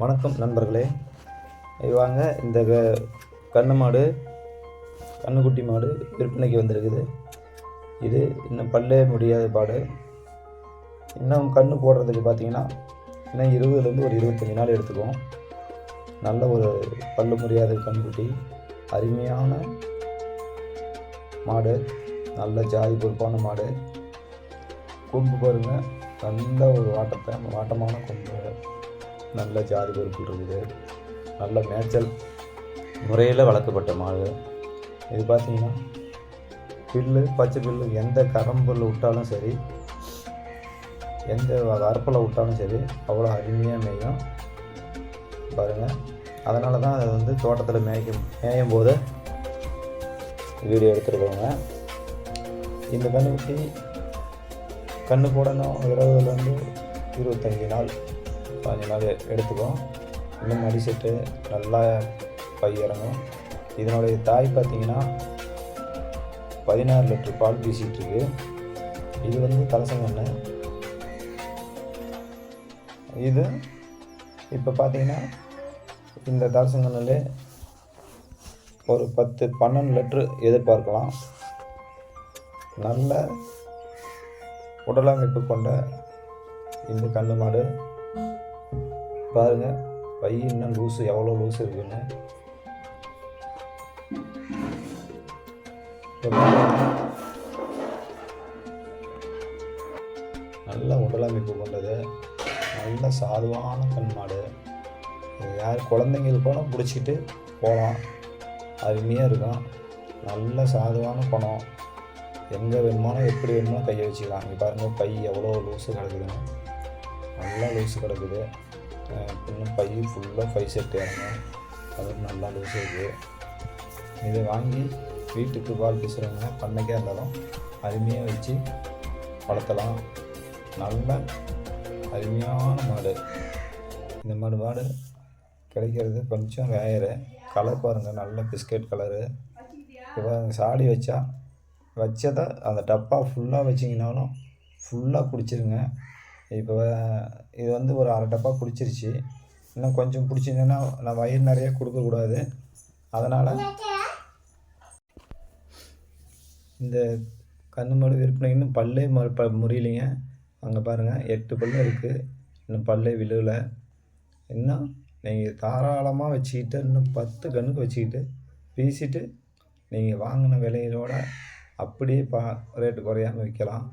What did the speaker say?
வணக்கம் நண்பர்களே. வாங்க இந்த க- கண்ணு மாடு கண்ணுக்குட்டி மாடு விற்பனைக்கு வந்திருக்குது. இது இன்னும் பல்லே முடியாத பாடு. இன்னும் கண்ணு போடுறதுக்கு பார்த்தீங்கன்னா இன்னும் இருபதுலேருந்து ஒரு இருபத்தஞ்சி நாள் எடுத்துக்கும் நல்ல ஒரு பல்லு முடியாத கண்ணுக்குட்டி அருமையான மாடு நல்ல ஜாதி பொறுப்பான மாடு. கொம்பு பாருங்க நல்ல ஒரு வாட்டத்தை வாட்டமான கொம்பு. நல்ல ஜாதி பொறுப்பு இருக்குது. நல்ல மேய்ச்சல் முறையில் வளர்க்கப்பட்ட மாடு. இது பார்த்தீங்கன்னா புல்லு பச்சை புல்லு எந்த கரம்புல் விட்டாலும் சரி எந்த அறுப்பில் விட்டாலும் சரி அவ்வளோ அருமையாக மேயும். பாருங்கள் அதனால தான் அது வந்து தோட்டத்தில் மேய்க்கும் மேயும் போது வீடியோ எடுத்துருக்கோங்க. இந்த கண்ணுக்குட்டி கண்ணு போடணும். இருபதுலேருந்து இருபத்தஞ்சி நாள். பதினஞ்சு நாள் எடுத்துக்கும். இன்னும் மாதிரி செட்டு நல்லா பை இறங்கும். இதனுடைய தாய் பார்த்தீங்கன்னா பதினாறு லிட்டர் பால் வீசிட்டு இது வந்து கலசங்கண்ணு இது இப்போ பார்த்தீங்கன்னா இந்த தலசங்கண்ணில் ஒரு பத்து பன்னெண்டு லிட்ரு எதிர்பார்க்கலாம். நல்ல உடலமைப்பு கொண்ட இந்த கண்ணு மாடு. பாருங்க பை இன்னும் லூஸு எவ்வளோ லூஸ் இருக்குன்னு. நல்ல உடலமைப்பு கொண்டது நல்ல சாதுவான கண் மாடு யார் குழந்தைங்களுக்கு போனால் பிடிச்சிட்டு போகலாம் அருமையாக இருக்கும். நல்ல சாதுவான பணம். எங்கே வேணுமானோ எப்படி வேணுமோ கையை வச்சுக்கலாம். இங்கே பாருங்கள் பை எவ்வளோ லூஸு கிடக்குதுன்னு. நல்லா லூஸு கிடக்குது. இன்னும் பை ஃபுல்லாக பை செட் இறங்க அது நல்லா லூஸ் இருக்குது இதை வாங்கி வீட்டுக்கு பால் பேசுகிறவங்க பண்ணைக்கே இருந்தாலும் அருமையாக வச்சு வளர்த்தலாம். நல்ல அருமையான மாடு. இந்த மாடு மாடு கிடைக்கிறது கொஞ்சம் ரேயரு கலர் பாருங்கள் நல்ல பிஸ்கட் கலரு இப்போ சாடி வச்சா வச்சதை அந்த டப்பா ஃபுல்லாக வச்சிங்கனாலும் ஃபுல்லாக குடிச்சிருங்க. இப்போ இது வந்து ஒரு அரை டப்பா குடிச்சிருச்சு. இன்னும் கொஞ்சம் பிடிச்சிருந்தேன்னா நான் வயிறு நிறைய கொடுக்கக்கூடாது அதனால் இந்த கண்ணு மாடு விற்பனை இன்னும் பல்லே ம ப முறியலைங்க. அங்கே பாருங்கள் எட்டு பல்லு இருக்குது இன்னும் பல்லே விழுவல இன்னும் நீங்கள் தாராளமாக வச்சுக்கிட்டு இன்னும் பத்து கண்ணுக்கு வச்சுக்கிட்டு வீசிட்டு நீங்கள் வாங்கின விலையிலோட அப்படியே பா ரேட்டு குறையாம விற்கலாம்.